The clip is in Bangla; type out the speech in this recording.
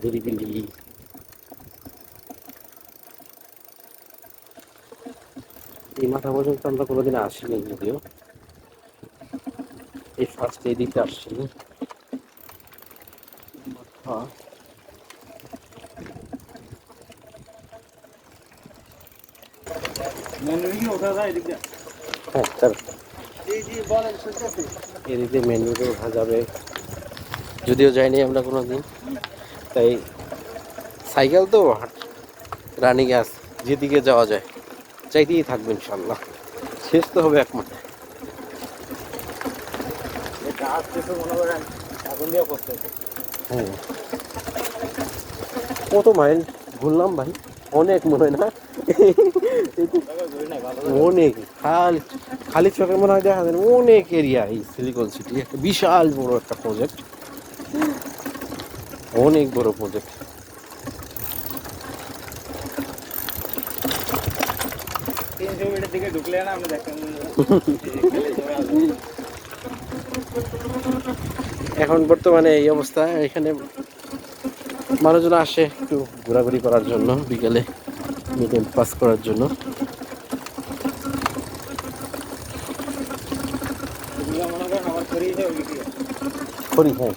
নিরিবিলি এই মাথা পর্যন্ত আমরা কোনোদিন আসিনি যদিও। এই ফার্স্ট এদিকে আসছি মাথা। হ্যাঁ চল। এদিকে মেন রোডে ওঠা যাবে। যদিও যাইনি আমরা কোনো দিন তাই সাইকেল তো রানিং গ্যাস যেদিকে যাওয়া যায়। চাইতেই থাকবে ইনশাল্লাহ। শেষ তো হবে একমাত্র। হ্যাঁ। কত মাইল ঘুরলাম ভাই? অনেক মনে হয় না? অনেক। খালি খালি চোখে মনে হয় দেখা যায় অনেক এরিয়া এই সিলিকন সিটি একটা বিশাল বড় একটা প্রজেক্ট অনেক বড় প্রজেক্ট এখন বর্তমানে এই অবস্থা এখানে মানুষজন আসে একটু ঘোরাঘুরি করার জন্য বিকেলে মিডিয়াম পাস করার জন্য। করি হ্যাঁ।